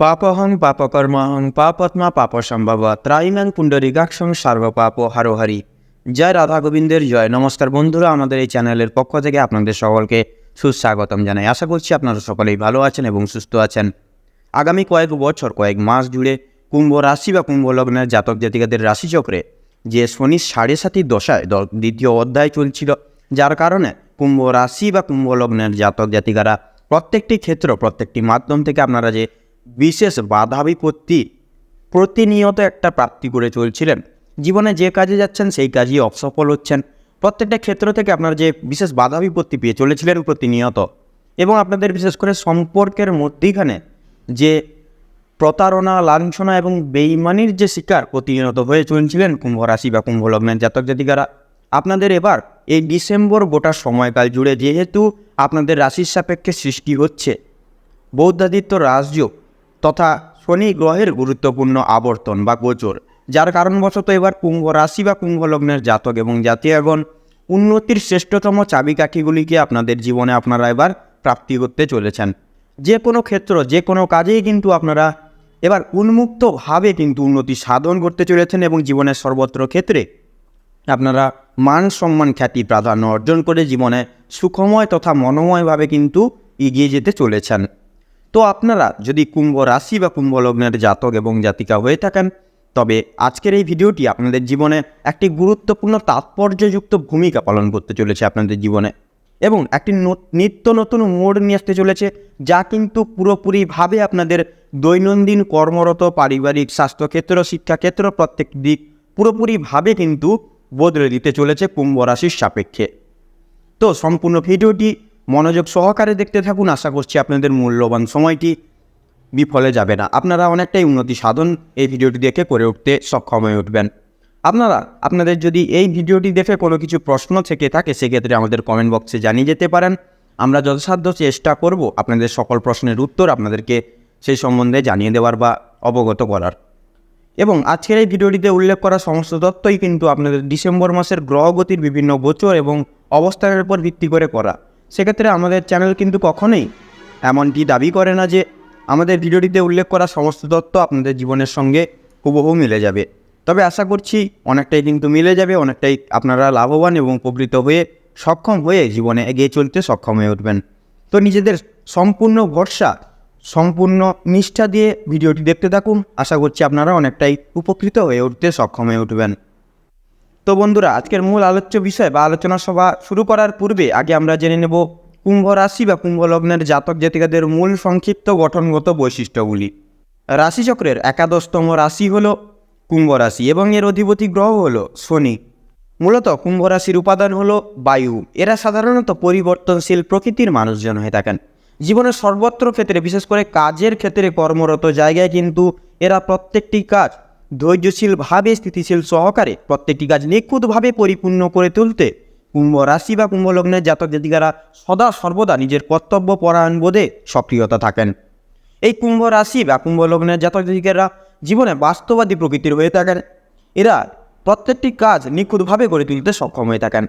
পাপহং পাপকর্মহং পাপত্মা পাপসম্ভব ত্রাইম্যাং পুণ্ডরিকাক্ষং সার্বপাপ হারোহারি। জয় রাধা গোবিন্দের জয়। নমস্কার বন্ধুরা, আমাদের এই চ্যানেলের পক্ষ থেকে আপনাদের সকলকে সুস্বাগতম জানাই। আশা করছি আপনারা সকলেই ভালো আছেন এবং সুস্থ আছেন। আগামী কয়েক বছর, কয়েক মাস জুড়ে কুম্ভ রাশি বা কুম্ভ লগ্নের জাতক জাতিকাদের রাশিচক্রে যে শনি সাড়ে সাতির দশায় দ্বিতীয় অধ্যায় চলছিল, যার কারণে কুম্ভ রাশি বা কুম্ভ লগ্নের জাতক জাতিকারা প্রত্যেকটি ক্ষেত্র, প্রত্যেকটি মাধ্যম থেকে আপনারা যে বিশেষ বাধা বিপত্তি প্রতিনিয়ত একটা প্রাপ্তি করে চলছিলেন। জীবনে যে কাজে যাচ্ছেন, সেই কাজই অসফল হচ্ছেন। প্রত্যেকটা ক্ষেত্র থেকে আপনারা যে বিশেষ বাধা বিপত্তি পেয়ে চলেছিলেন প্রতিনিয়ত এবং আপনাদের বিশেষ করে সম্পর্কের মধ্যেখানে যে প্রতারণা, লাঞ্ছনা এবং বেইমানির যে শিকার প্রতিনিয়ত হয়ে চলছিলেন কুম্ভ রাশি বা কুম্ভ লগ্নের জাতক জাতিকারা, আপনাদের এবার এই ডিসেম্বর গোটা সময়কাল জুড়ে যেহেতু আপনাদের রাশির সাপেক্ষে সৃষ্টি হচ্ছে। বৌদ্ধাদিত্য রাজযোগ তথা শনি গ্রহের গুরুত্বপূর্ণ আবর্তন বা গোচর, যার কারণবশত এবার কুম্ভ রাশি বা কুম্ভ লগ্নের জাতক এবং জাতীয়গণ উন্নতির শ্রেষ্ঠতম চাবিকাঠিগুলিকে আপনাদের জীবনে আপনারা এবার প্রাপ্তি করতে চলেছেন। যে কোনো ক্ষেত্র, যে কোনো কাজেই কিন্তু আপনারা এবার উন্মুক্তভাবে কিন্তু উন্নতি সাধন করতে চলেছেন এবং জীবনের সর্বত্র ক্ষেত্রে আপনারা মান সম্মান খ্যাতি প্রাধান্য অর্জন করে জীবনে সুখময় তথা মনোময়ভাবে কিন্তু এগিয়ে যেতে চলেছেন। তো আপনারা যদি কুম্ভ রাশি বা কুম্ভ লগ্নের জাতক এবং জাতিকা হয়ে থাকেন, তবে আজকের এই ভিডিওটি আপনাদের জীবনে একটি গুরুত্বপূর্ণ তাৎপর্যযুক্ত ভূমিকা পালন করতে চলেছে আপনাদের জীবনে এবং একটি নিত্য নতুন মোড় নিয়ে আসতে চলেছে, যা কিন্তু পুরোপুরিভাবে আপনাদের দৈনন্দিন কর্মরত পারিবারিক স্বাস্থ্যক্ষেত্র, শিক্ষাক্ষেত্র প্রত্যেক দিক পুরোপুরিভাবে কিন্তু বদলে দিতে চলেছে কুম্ভ রাশির সাপেক্ষে। তো সম্পূর্ণ ভিডিওটি মনোযোগ সহকারে দেখতে থাকুন। আশা করছি আপনাদের মূল্যবান সময়টি বিফলে যাবে না। আপনারা অনেকটাই উন্নতি সাধন এই ভিডিওটি দেখে করে উঠতে সক্ষম হয়ে উঠবেন। আপনারা, আপনাদের যদি এই ভিডিওটি দেখে কোনো কিছু প্রশ্ন থেকে থাকে, সেক্ষেত্রে আমাদের কমেন্ট বক্সে জানিয়ে যেতে পারেন। আমরা যথাসাধ্য চেষ্টা করব আপনাদের সকল প্রশ্নের উত্তর আপনাদেরকে সেই সম্বন্ধে জানিয়ে দেওয়ার বা অবগত করার। এবং আজকের এই ভিডিওটিতে উল্লেখ করা সমস্ত তথ্যই কিন্তু আপনাদের ডিসেম্বর মাসের গ্রহগতির বিভিন্ন গোচর এবং অবস্থানের উপর ভিত্তি করে করা। সেক্ষেত্রে আমাদের চ্যানেল কিন্তু কখনোই এমনটি দাবি করে না যে আমাদের ভিডিওটিতে উল্লেখ করা সমস্ত তথ্য আপনাদের জীবনের সঙ্গে হুবহু মিলে যাবে। তবে আশা করছি অনেকটাই কিন্তু মিলে যাবে, অনেকটাই আপনারা লাভবান এবং উপকৃত হয়ে সক্ষম হয়ে জীবনে এগিয়ে চলতে সক্ষম হয়ে উঠবেন। তো নিজেদের সম্পূর্ণ ভরসা, সম্পূর্ণ নিষ্ঠা দিয়ে ভিডিওটি দেখতে থাকুন। আশা করছি আপনারা অনেকটাই উপকৃত হয়ে উঠতে সক্ষম হয়ে উঠবেন। তো বন্ধুরা, আজকের মূল আলোচ্য বিষয় বা আলোচনা সভা শুরু করার পূর্বে আগে আমরা জেনে নেব কুম্ভ রাশি বা কুম্ভ লগ্নের জাতক জাতিকাদের মূল সংক্ষিপ্ত গঠনগত বৈশিষ্ট্যগুলি। রাশিচক্রের একাদশতম রাশি হল কুম্ভ রাশি এবং এর অধিপতি গ্রহ হল শনি। মূলত কুম্ভ রাশির উপাদান হল বায়ু। এরা সাধারণত পরিবর্তনশীল প্রকৃতির মানুষজন হয়ে থাকেন। জীবনের সর্বত্র ক্ষেত্রে, বিশেষ করে কাজের ক্ষেত্রে কর্মরত জায়গায় কিন্তু এরা প্রত্যেকটি কাজ ধৈর্যশীলভাবে, স্থিতিশীল সহকারে প্রত্যেকটি কাজ নিখুঁতভাবে পরিপূর্ণ করে তুলতে কুম্ভ রাশি বা কুম্ভ লগ্নের জাতক জাতিকারা সদা সর্বদা নিজের কর্তব্য পরায়ণ বোধে সক্রিয়তা থাকেন। এই কুম্ভ রাশি বা কুম্ভ লগ্নের জাতক জাতিকারা জীবনে বাস্তবাদী প্রকৃতির হয়ে থাকেন। এরা প্রত্যেকটি কাজ নিখুঁতভাবে গড়ে তুলতে সক্ষম হয়ে থাকেন।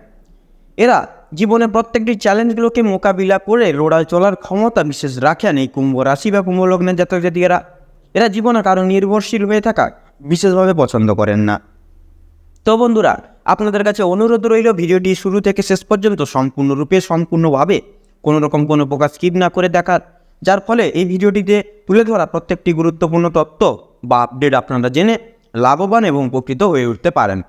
এরা জীবনে প্রত্যেকটি চ্যালেঞ্জগুলোকে মোকাবিলা করে লড়াই চলার ক্ষমতা বিশেষ রাখেন এই কুম্ভ রাশি বা কুম্ভ লগ্নের জাতক জাতিকারা। এরা জীবনে কারও নির্ভরশীল হয়ে থাকা বিশেষভাবে পছন্দ করেন না। তো বন্ধুরা, আপনাদের কাছে অনুরোধ রইল ভিডিওটি শুরু থেকে শেষ পর্যন্ত সম্পূর্ণরূপে, সম্পূর্ণভাবে কোনো রকম কোনো প্রকার স্কিপ না করে দেখার, যার ফলে এই ভিডিওটিতে তুলে ধরা প্রত্যেকটি গুরুত্বপূর্ণ তথ্য বা আপডেট আপনারা জেনে লাভবান এবং উপকৃত হয়ে উঠতে পারেন।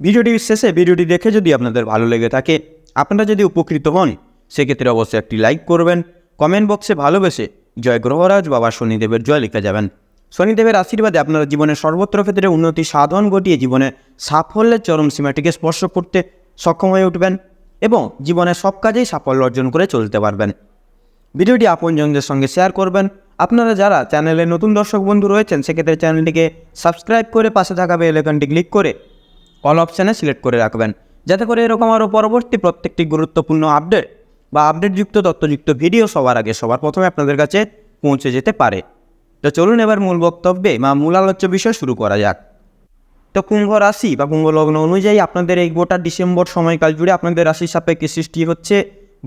ভিডিওটির শেষে ভিডিওটি দেখে যদি আপনাদের ভালো লেগে থাকে, আপনারা যদি উপকৃত হন, সেক্ষেত্রে অবশ্যই একটি লাইক করবেন। কমেন্ট বক্সে ভালোবেসে জয় গ্রহরাজ বাবা শনিদেবের জয় লিখে যাবেন। শনিদেবের আশীর্বাদে আপনারা জীবনের সর্বত্র ক্ষেত্রে উন্নতি সাধন ঘটিয়ে জীবনে সাফল্যের চরম সীমাটিকে স্পর্শ করতে সক্ষম হয়ে উঠবেন এবং জীবনের সব কাজেই সাফল্য অর্জন করে চলতে পারবেন। ভিডিওটি আপনজনদের সঙ্গে শেয়ার করবেন। আপনারা যারা চ্যানেলে নতুন দর্শক বন্ধু রয়েছেন, সেক্ষেত্রে চ্যানেলটিকে সাবস্ক্রাইব করে পাশে থাকা বেল আইকনটি ক্লিক করে অল অপশানে সিলেক্ট করে রাখবেন। যাতে করে এরকম আরও পরবর্তী প্রত্যেকটি গুরুত্বপূর্ণ আপডেট বা আপডেটযুক্ত তথ্যযুক্ত ভিডিও সবার আগে সবার প্রথমে আপনাদের কাছে পৌঁছে যেতে পারে। তো চলুন এবার মূল বক্তব্যে বা মূল আলোচ্য বিষয় শুরু করা যাক। তো কুম্ভ রাশি বা কুম্ভ লগ্ন অনুযায়ী আপনাদের এই গোটা ডিসেম্বর সময়কাল জুড়ে আপনাদের রাশির সাপেক্ষে সৃষ্টি হচ্ছে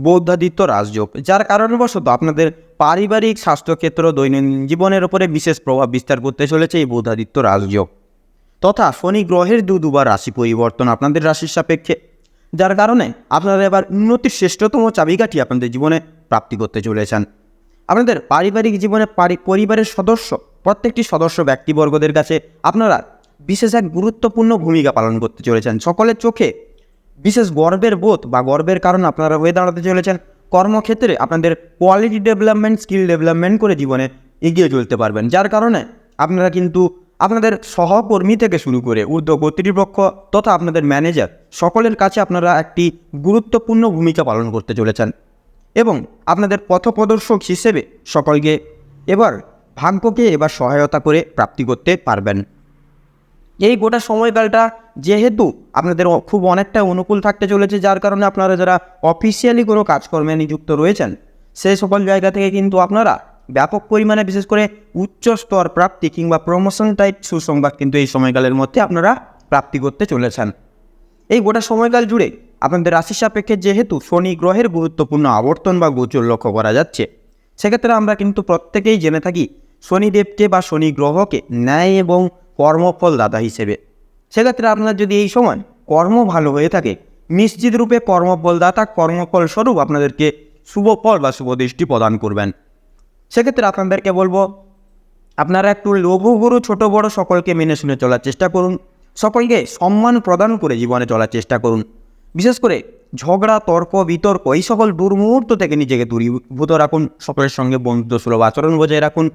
বৌদ্ধাদিত্য রাজযোগ, যার কারণবশত আপনাদের পারিবারিক স্বাস্থ্যক্ষেত্র দৈনন্দিন জীবনের উপরে বিশেষ প্রভাব বিস্তার করতে চলেছে এই বৌদ্ধাদিত্য রাজযোগ। তথা শনি গ্রহের দু দুবার রাশি পরিবর্তন আপনাদের রাশির সাপেক্ষে, যার কারণে আপনারা এবার উন্নতির শ্রেষ্ঠতম চাবিকাঠি আপনাদের জীবনে প্রাপ্তি করতে চলেছেন। আপনাদের পারিবারিক জীবনে পারি- পরিবারের সদস্য, প্রত্যেকটি সদস্য ব্যক্তিবর্গদের কাছে আপনারা বিশেষ এক গুরুত্বপূর্ণ ভূমিকা পালন করতে চলেছেন। সকলের চোখে বিশেষ গর্বের বোধ বা গর্বের কারণ আপনারা হয়ে দাঁড়াতে চলেছেন। কর্মক্ষেত্রে আপনাদের কোয়ালিটি ডেভেলপমেন্ট স্কিল ডেভেলপমেন্ট করে জীবনে এগিয়ে চলতে পারবেন। যার কারণে আপনারা কিন্তু আপনাদের সহকর্মী থেকে শুরু করে উদ্যোগ কর্তৃপক্ষ তথা আপনাদের ম্যানেজার সকলের কাছে আপনারা একটি গুরুত্বপূর্ণ ভূমিকা পালন করতে চলেছেন। এবং আপনাদের পথপ্রদর্শক হিসেবে সকলকে এবার ভাগ্যকে এবার সহায়তা করে প্রাপ্তি করতে পারবেন। এই গোটা সময়কালটা যেহেতু আপনাদের খুব অনেকটা অনুকূল থাকতে চলেছে, যার কারণে আপনারা যারা অফিসিয়ালি কোনো কাজকর্মে নিযুক্ত রয়েছেন সেই সকল জায়গা থেকে কিন্তু আপনারা ব্যাপক পরিমাণে বিশেষ করে উচ্চ স্তর প্রাপ্তি কিংবা প্রমোশন টাইপ সুসংবাদ কিন্তু এই সময়কালের মধ্যে আপনারা প্রাপ্তি করতে চলেছেন। এই গোটা সময়কাল জুড়ে আপনাদের রাশি সাপেক্ষে যেহেতু শনি গ্রহের গুরুত্বপূর্ণ আবর্তন বা গোচর লক্ষ্য করা যাচ্ছে, সেক্ষেত্রে আমরা কিন্তু প্রত্যেকেই জেনে থাকি শনিদেবকে বা শনি গ্রহকে ন্যায় এবং কর্মফল দাতা হিসেবে। সেক্ষেত্রে আপনার যদি এই সময় কর্ম ভালো হয়ে থাকে, নিশ্চিত রূপে কর্মফল দাতা কর্মফল স্বরূপ আপনাদেরকে শুভ ফল বা শুভ দৃষ্টি প্রদান করবেন। সেক্ষেত্রে আপনাদেরকে বলব, আপনারা একটু লঘু গুরু ছোট বড় সকলকে মেনে শুনে চলার চেষ্টা করুন, সকলকে সম্মান প্রদান করে জীবনে চলার চেষ্টা করুন। বিশেষ করে ঝগড়া, তর্ক, বিতর্ক এই সকল দুর্মুহূর্ত থেকে নিজেকে দূরীভূত রাখুন, সকলের সঙ্গে বন্ধুত্ব সুলভ আচরণ বজায় রাখুন।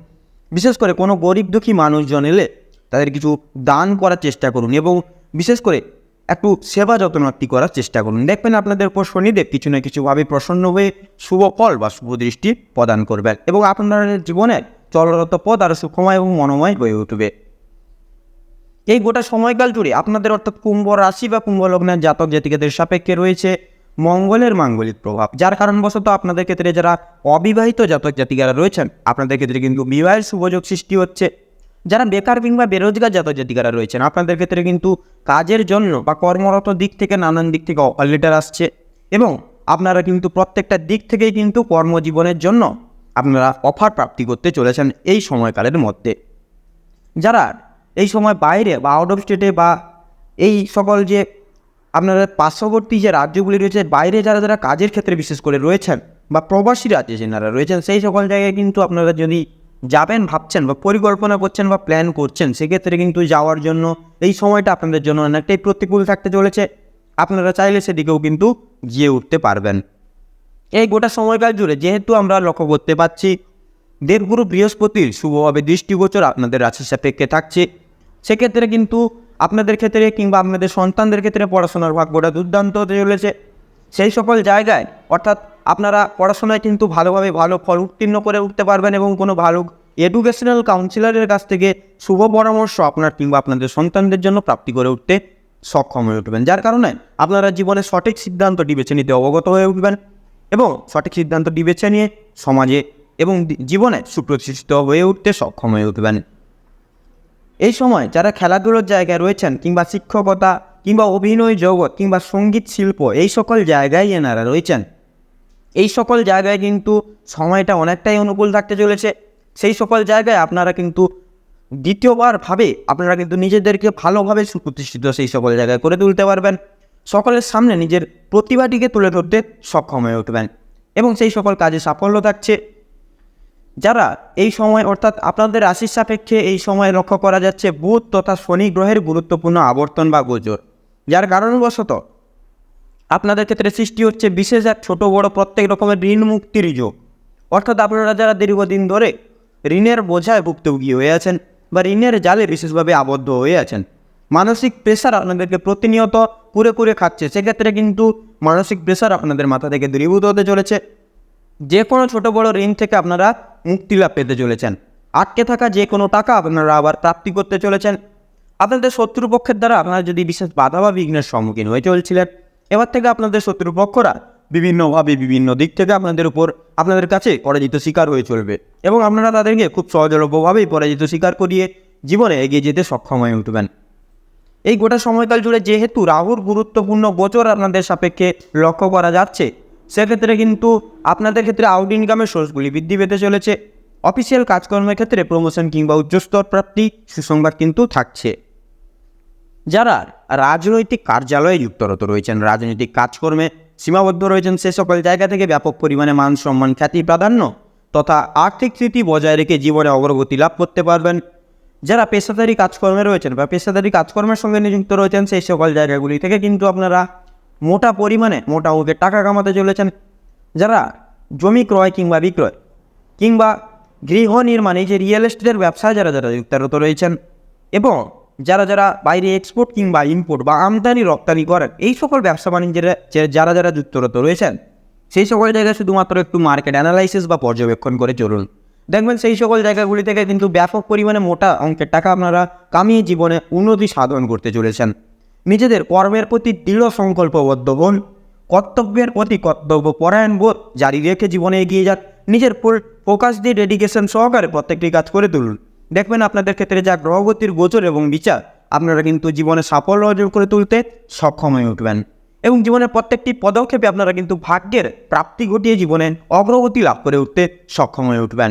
বিশেষ করে কোনো গরিব দুঃখী মানুষজন এলে তাদের কিছু দান করার চেষ্টা করুন এবং বিশেষ করে একটু সেবা যত্নার্থী করার চেষ্টা করুন। দেখবেন আপনাদের উপর শনিদেব কিছু না কিছুভাবে প্রসন্ন হয়ে শুভ ফল বা শুভ দৃষ্টি প্রদান করবেন এবং আপনাদের জীবনে চলরত পথ আরও সুখময় এবং মনোময় হয়ে উঠবে। এই গোটা সময়কাল জুড়ে আপনাদের অর্থাৎ কুম্ভ রাশি বা কুম্ভ লগ্নের জাতক জাতিকাদের সাপেক্ষে রয়েছে মঙ্গলের মাঙ্গলিক প্রভাব, যার কারণবশত আপনাদের ক্ষেত্রে যারা অবিবাহিত জাতক জাতিকারা রয়েছেন, আপনাদের ক্ষেত্রে কিন্তু বিবাহের শুভযোগ সৃষ্টি হচ্ছে। যারা বেকার কিংবা বেরোজগার জাতক জাতিকারা রয়েছেন, আপনাদের ক্ষেত্রে কিন্তু কাজের জন্য বা কর্মরত দিক থেকে নানান দিক থেকে অফার লেটার আসছে এবং আপনারা কিন্তু প্রত্যেকটা দিক থেকেই কিন্তু কর্মজীবনের জন্য আপনারা অফার প্রাপ্তি করতে চলেছেন এই সময়কালের মধ্যে। যারা এই সময় বাইরে বা আউট অফ স্টেটে বা এই সকল যে আপনারা পার্শ্ববর্তী যে রাজ্যগুলি রয়েছে, বাইরে যারা যারা কাজের ক্ষেত্রে বিশেষ করে রয়েছেন বা প্রবাসী রাজ্যে যেনারা রয়েছেন, সেই সকল জায়গায় কিন্তু আপনারা যদি যাবেন, ভাবছেন বা পরিকল্পনা করছেন বা প্ল্যান করছেন, সেক্ষেত্রে কিন্তু যাওয়ার জন্য এই সময়টা আপনাদের জন্য অনেকটাই প্রতিকূল থাকতে চলেছে। আপনারা চাইলে সেদিকেও কিন্তু গিয়ে উঠতে পারবেন। এই গোটা সময়কাল জুড়ে যেহেতু আমরা লক্ষ্য করতে পারছি দেবগুরু বৃহস্পতির শুভভাবে দৃষ্টিগোচর আপনাদের রাশির সাপেক্ষে থাকছে। সেক্ষেত্রে কিন্তু আপনাদের ক্ষেত্রে কিংবা আপনাদের সন্তানদের ক্ষেত্রে পড়াশোনার ভাগ্যটা দুর্দান্ত হতে চলেছে। সেই সকল জায়গায়, অর্থাৎ আপনারা পড়াশোনায় কিন্তু ভালোভাবে ভালো ফল উত্তীর্ণ করে উঠতে পারবেন এবং কোনো ভালো এডুকেশনাল কাউন্সিলরের কাছ থেকে শুভ পরামর্শ আপনার কিংবা আপনাদের সন্তানদের জন্য প্রাপ্তি করে উঠতে সক্ষম হয়ে উঠবেন। যার কারণে আপনারা জীবনে সঠিক সিদ্ধান্তটি বেছে নিতে অবগত হয়ে উঠবেন এবং সঠিক সিদ্ধান্তটি বেছে নিয়ে সমাজে এবং জীবনে সুপ্রতিষ্ঠিত হয়ে উঠতে সক্ষম হয়ে উঠবেন। এই সময় যারা খেলাধুলোর জায়গায় রয়েছেন কিংবা শিক্ষকতা কিংবা অভিনয় জগৎ কিংবা সংগীত শিল্প, এই সকল জায়গায় এনারা রয়েছেন। এই সকল জায়গায় কিন্তু সময়টা অনেকটাই অনুকূল থাকতে চলেছে। সেই সকল জায়গায় আপনারা কিন্তু দ্বিতীয়বার ভাবে আপনারা কিন্তু নিজেদেরকে ভালোভাবে সুপ্রতিষ্ঠিত সেই সকল জায়গায় করে তুলতে পারবেন। সকলের সামনে নিজের প্রতিভাটিকে তুলে ধরতে সক্ষম হয়ে উঠবেন এবং সেই সকল কাজে সাফল্য থাকছে। যারা এই সময়, অর্থাৎ আপনাদের রাশির সাপেক্ষে এই সময় লক্ষ্য করা যাচ্ছে, বুধ তথা শনি গ্রহের গুরুত্বপূর্ণ আবর্তন বা গোচর। যার কারণবশত আপনাদের ক্ষেত্রে সৃষ্টি হচ্ছে বিশেষ এক ছোট বড় প্রত্যেক রকমের ঋণ মুক্তির যোগ। অর্থাৎ আপনারা যারা দীর্ঘদিন ধরে ঋণের বোঝায় ভুক্তভোগী হয়ে আছেন বা ঋণের জালে বিশেষভাবে আবদ্ধ হয়ে আছেন, মানসিক প্রেশার আপনাদেরকে প্রতিনিয়ত পুরে পুরে খাচ্ছে। সেক্ষেত্রে কিন্তু মানসিক প্রেশার আপনাদের মাথা থেকে দূরীভূত হতে চলেছে। যে কোনো ছোটো বড় ঋণ থেকে আপনারা মুক্তি লাভ পেতে চলেছেন। আটকে থাকা যে কোনো টাকা আপনারা আবার প্রাপ্তি করতে চলেছেন। আপনাদের শত্রুপক্ষের দ্বারা আপনারা যদি বিশেষ বাধা বা বিঘ্নের সম্মুখীন হয়ে চলছিলেন, এবার থেকে আপনাদের শত্রুপক্ষরা বিভিন্নভাবে বিভিন্ন দিক থেকে আপনাদের উপর আপনাদের কাছে পরাজিত শিকার হয়ে চলবে এবং আপনারা তাদেরকে খুব সহজলভ্যভাবেই পরাজিত শিকার করিয়ে জীবনে এগিয়ে যেতে সক্ষম হয়ে উঠবেন। এই গোটা সময়কাল জুড়ে যেহেতু রাহুর গুরুত্বপূর্ণ গোচর আপনাদের সাপেক্ষে লক্ষ্য করা যাচ্ছে সেক্ষেত্রে কিন্তু আপনাদের ক্ষেত্রে আউট ইনকামের সোর্সগুলি বৃদ্ধি পেতে চলেছে। অফিসিয়াল কাজকর্মের ক্ষেত্রে প্রমোশন কিংবা উচ্চস্তর প্রাপ্তি সুসংবাদ কিন্তু থাকছে। যারা রাজনৈতিক কার্যালয়ে যুক্তরত রয়েছেন, রাজনৈতিক কাজকর্মে সীমাবদ্ধ রয়েছেন, সে সকল জায়গা থেকে ব্যাপক পরিমাণে মান সম্মান, খ্যাতি, প্রাধান্য তথা আর্থিক স্থিতি বজায় রেখে জীবনে অগ্রগতি লাভ করতে পারবেন। যারা পেশাদারি কাজকর্মে রয়েছেন বা পেশাদারি কাজকর্মের সঙ্গে নিযুক্ত রয়েছেন, সেই সকল জায়গাগুলি থেকে কিন্তু আপনারা মোটা পরিমাণে, মোটা অঙ্কের টাকা কামাতে চলেছেন যারা জমি ক্রয় কিংবা বিক্রয় কিংবা গৃহ নির্মাণে যে রিয়েল এস্টেটের ব্যবসায় যারা যারা যুক্তরত রয়েছেন এবং যারা যারা বাইরে এক্সপোর্ট কিংবা ইম্পোর্ট বা আমদানি, রপ্তানি করেন, এই সকল ব্যবসা বাণিজ্যের যারা যারা যুক্তরত রয়েছেন, সেই সকল জায়গায় শুধুমাত্র একটু মার্কেট অ্যানালাইসিস বা পর্যবেক্ষণ করে চলুন। দেখবেন সেই সকল জায়গাগুলি থেকে কিন্তু ব্যাপক পরিমাণে মোটা অঙ্কের টাকা আপনারা কামিয়ে জীবনে উন্নতি সাধন করতে চলেছেন। নিজেদের কর্মের প্রতি দৃঢ় সংকল্পবদ্ধ হন কর্তব্যের প্রতি কর্তব্য পরায়ণ বোধ জারি রেখে জীবনে এগিয়ে যান। নিজের ফুল ফোকাস দিয়ে ডেডিকেশন সহকারে প্রত্যেকটি কাজ করে তুলুন। দেখবেন আপনাদের ক্ষেত্রে যা গ্রহগতির গোচর এবং বিচার, আপনারা কিন্তু জীবনে সাফল্য অর্জন করে তুলতে সক্ষম হয়ে উঠবেন। এবং জীবনের প্রত্যেকটি পদক্ষেপে আপনারা কিন্তু ভাগ্যের প্রাপ্তি ঘটিয়ে জীবনে অগ্রগতি লাভ করে উঠতে সক্ষম হয়ে উঠবেন।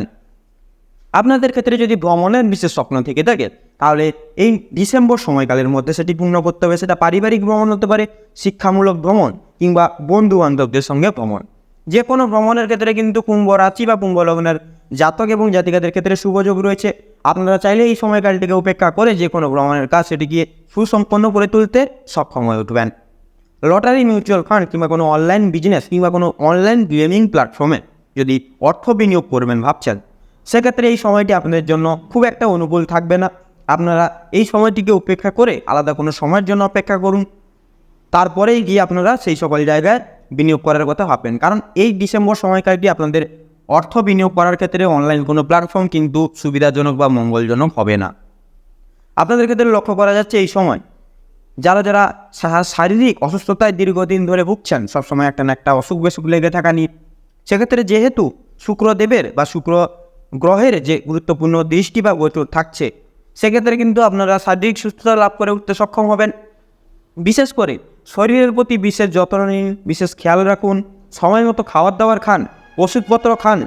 আপনাদের ক্ষেত্রে যদি ভ্রমণের বিশেষ স্বপ্ন থেকে থাকে তাহলে এই ডিসেম্বর সময়কালের মধ্যে সেটি পূর্ণ করতে হবে, সেটা পারিবারিক ভ্রমণ হতে পারে, শিক্ষামূলক ভ্রমণ কিংবা বন্ধু বান্ধবদের সঙ্গে ভ্রমণ। যে কোনো ভ্রমণের ক্ষেত্রে কিন্তু কুম্ভ রাশি বা কুম্ভ লগ্নের জাতক এবং জাতিকাদের ক্ষেত্রে সুযোগ রয়েছে। আপনারা চাইলে এই সময়কালটিকে উপেক্ষা করে যে কোনো ভ্রমণের কাজ সেটিকে সুসম্পন্ন করে তুলতে সক্ষম হয়ে উঠবেন। লটারি, মিউচুয়াল ফান্ড কিংবা কোনো অনলাইন বিজনেস কিংবা কোনো অনলাইন গেমিং প্ল্যাটফর্মে যদি অর্থ বিনিয়োগ করবেন ভাবছেন, সেক্ষেত্রে এই সময়টি আপনাদের জন্য খুব একটা অনুকূল থাকবে না। আপনারা এই সময়টিকে উপেক্ষা করে আলাদা কোনো সময়ের জন্য অপেক্ষা করুন। তারপরেই গিয়ে আপনারা সেই সকল জায়গায় বিনিয়োগ করার কথা ভাববেন। কারণ এই ডিসেম্বর সময়কালটি আপনাদের অর্থ বিনিয়োগ করার ক্ষেত্রে অনলাইন কোনো প্ল্যাটফর্ম কিন্তু সুবিধাজনক বা মঙ্গলজনক হবে না। আপনাদের ক্ষেত্রে লক্ষ্য করা যাচ্ছে এই সময় যারা যারা শারীরিক অসুস্থতায় দীর্ঘদিন ধরে ভুগছেন, সবসময় একটা না একটা অসুখ বেসুখ লেগে থাকা নিয়ে, সেক্ষেত্রে যেহেতু শুক্রদেবের বা শুক্র গ্রহের যে গুরুত্বপূর্ণ দৃষ্টি বা গোচর থাকছে সেক্ষেত্রে কিন্তু আপনারা শারীরিক সুস্থতা লাভ করে উঠতে সক্ষম হবেন। বিশেষ করে শরীরের প্রতি বিশেষ যত্ন নিন, বিশেষ খেয়াল রাখুন, সময় মতো খাবার দাবার খান, ওষুধপত্র খান,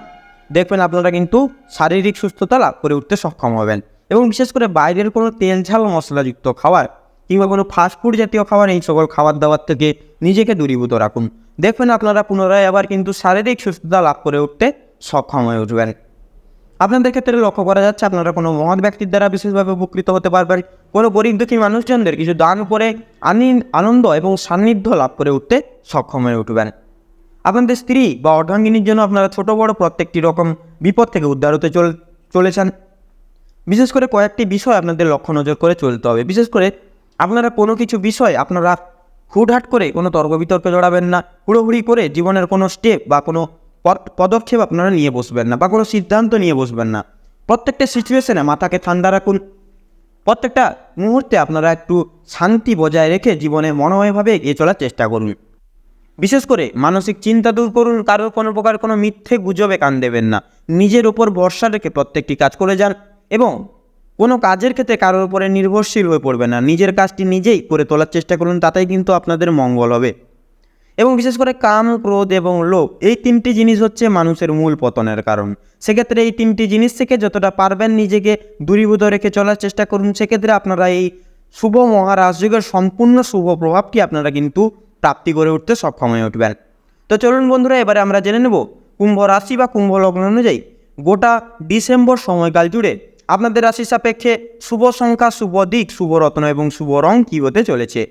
দেখবেন আপনারা কিন্তু শারীরিক সুস্থতা লাভ করে উঠতে সক্ষম হবেন। এবং বিশেষ করে বাইরের কোনো তেল ঝাল মশলাযুক্ত খাবার কিংবা কোনো ফাস্টফুড জাতীয় খাবার, এই সকল খাবার দাবার থেকে নিজেকে দূরীভূত রাখুন। দেখবেন আপনারা পুনরায় আবার কিন্তু শারীরিক সুস্থতা লাভ করে উঠতে সক্ষম হয়ে উঠবেন। আপনাদের ক্ষেত্রে লক্ষ্য করা যাচ্ছে আপনারা কোনো মহৎ ব্যক্তির দ্বারা বিশেষভাবে উপকৃত হতে পারবেন। কোনো গরিব দুঃখী মানুষজনদের কিছু দান করে আনি- আনন্দ এবং সান্নিধ্য লাভ করে উঠতে সক্ষম হয়ে উঠবেন। আপনাদের স্ত্রী বা অর্ধাঙ্গিনীর জন্য আপনারা ছোট, বড় প্রত্যেকটি রকম বিপদ থেকে উদ্ধার হতে চল, চলেছেন। বিশেষ করে কয়েকটি বিষয় আপনাদের লক্ষ্য নজর করে চলতে হবে। বিশেষ করে আপনারা কোনো কিছু বিষয় আপনারা হুটহাট করে কোনো তর্ক বিতর্কে জড়াবেন না। হুড়োহুড়ি করে জীবনের কোনো স্টেপ বা কোনো পদক্ষেপ আপনারা নিয়ে বসবেন না বা কোনো সিদ্ধান্ত নিয়ে বসবেন না। প্রত্যেকটা সিচুয়েশনে মাথাকে ঠান্ডা রাখুন। প্রত্যেকটা মুহূর্তে আপনারা একটু শান্তি বজায় রেখে জীবনে মনোময়ভাবে এগিয়ে চলার চেষ্টা করুন। বিশেষ করে মানসিক চিন্তা দূর করুন, কারোর কোনো প্রকার কোনো মিথ্যে গুজবে কান দেবেন না। নিজের ওপর ভরসা রেখে প্রত্যেকটি কাজ করে যান এবং কোনো কাজের ক্ষেত্রে কারোর উপরে নির্ভরশীল হয়ে পড়বেন না। নিজের কাজটি নিজেই করে তোলার চেষ্টা করুন, তাতেই কিন্তু আপনাদের মঙ্গল হবে। এবং বিশেষ করে কাম, ক্রোধ এবং লোভ, এই তিনটি জিনিস হচ্ছে মানুষের মূল পতনের কারণ। সেক্ষেত্রে এই তিনটি জিনিস থেকে যতটা পারবেন নিজেকে দূরীভূত রেখে চলার চেষ্টা করুন। সেক্ষেত্রে আপনারা এই শুভ মহারাজযুগের সম্পূর্ণ শুভ প্রভাবটি আপনারা কিন্তু প্রাপ্তি করে উঠতে সক্ষম হয়ে উঠবেন। তো চলুন বন্ধুরা, এবারে আমরা জেনে নেব কুম্ভ রাশি বা কুম্ভ লগ্ন অনুযায়ী গোটা ডিসেম্বর সময়কাল জুড়ে আপনাদের রাশি সাপেক্ষে শুভ সংখ্যা, শুভ দিক, শুভ রত্ন এবং শুভ রং কী হতে চলেছে?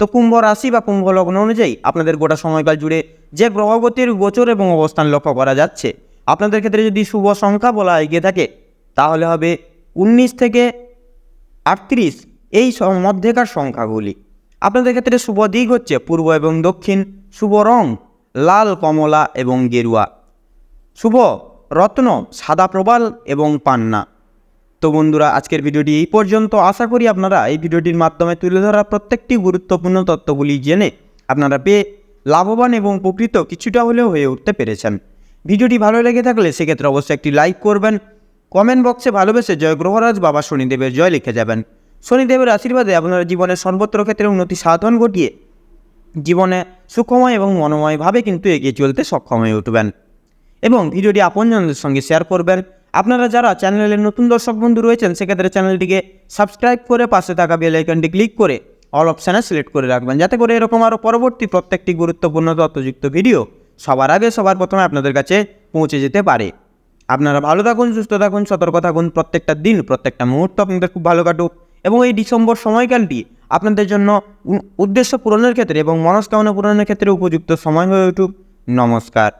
তো কুম্ভ রাশি বা কুম্ভ লগ্ন অনুযায়ী আপনাদের গোটা সময়কাল জুড়ে যে গ্রহগতির গোচর এবং অবস্থান লক্ষ্য করা যাচ্ছে, আপনাদের ক্ষেত্রে যদি শুভ সংখ্যা বলা এগিয়ে থাকে, তাহলে হবে উনিশ থেকে আটত্রিশ এই মধ্যেকার সংখ্যাগুলি। আপনাদের ক্ষেত্রে শুভ দিক হচ্ছে পূর্ব এবং দক্ষিণ, শুভ রং, লাল, কমলা এবং গেরুয়া। শুভ রত্ন, সাদা প্রবাল এবং পান্না। তো বন্ধুরা, আজকের ভিডিওটি এই পর্যন্ত। আশা করি আপনারা এই ভিডিওটির মাধ্যমে তুলে ধরা প্রত্যেকটি গুরুত্বপূর্ণ তথ্যগুলি জেনে আপনারা পেয়ে লাভবান এবং উপকৃত কিছুটা হলেও হয়ে উঠতে পেরেছেন। ভিডিওটি ভালো লেগে থাকলে সেক্ষেত্রে অবশ্যই একটি লাইক করবেন। কমেন্ট বক্সে ভালোবেসে জয় গ্রহরাজ বাবা শনিদেবের জয় লিখে যাবেন। শনিদেবের আশীর্বাদে আপনারা জীবনের সর্বত্র ক্ষেত্রে উন্নতি সাধন ঘটিয়ে জীবনে সুখময় এবং মনোময়ভাবে কিন্তু এগিয়ে চলতে সক্ষম হয়ে উঠবেন। এবং ভিডিওটি আপনজনদের সঙ্গে শেয়ার করবেন। আপনারা যারা চ্যানেলের নতুন দর্শক বন্ধু রয়েছেন, সেক্ষেত্রে চ্যানেলটিকে সাবস্ক্রাইব করে পাশে থাকা বেল আইকনটি ক্লিক করে অল অপশানে সিলেক্ট করে রাখবেন, যাতে করে এরকম আরও পরবর্তী প্রত্যেকটি গুরুত্বপূর্ণ তথ্যযুক্ত ভিডিও সবার আগে, সবার প্রথমে আপনাদের কাছে পৌঁছে যেতে পারে। আপনারা ভালো থাকুন, সুস্থ থাকুন, সতর্ক থাকুন, প্রত্যেকটা দিন, প্রত্যেকটা মুহূর্ত আপনাদের খুব ভালো কাটুক এবং এই ডিসেম্বর সময়কালটি আপনাদের জন্য উদ্দেশ্য পূরণের ক্ষেত্রে এবং মনস্কামনা পূরণের ক্ষেত্রে উপযুক্ত সময় হয়ে উঠুক। নমস্কার।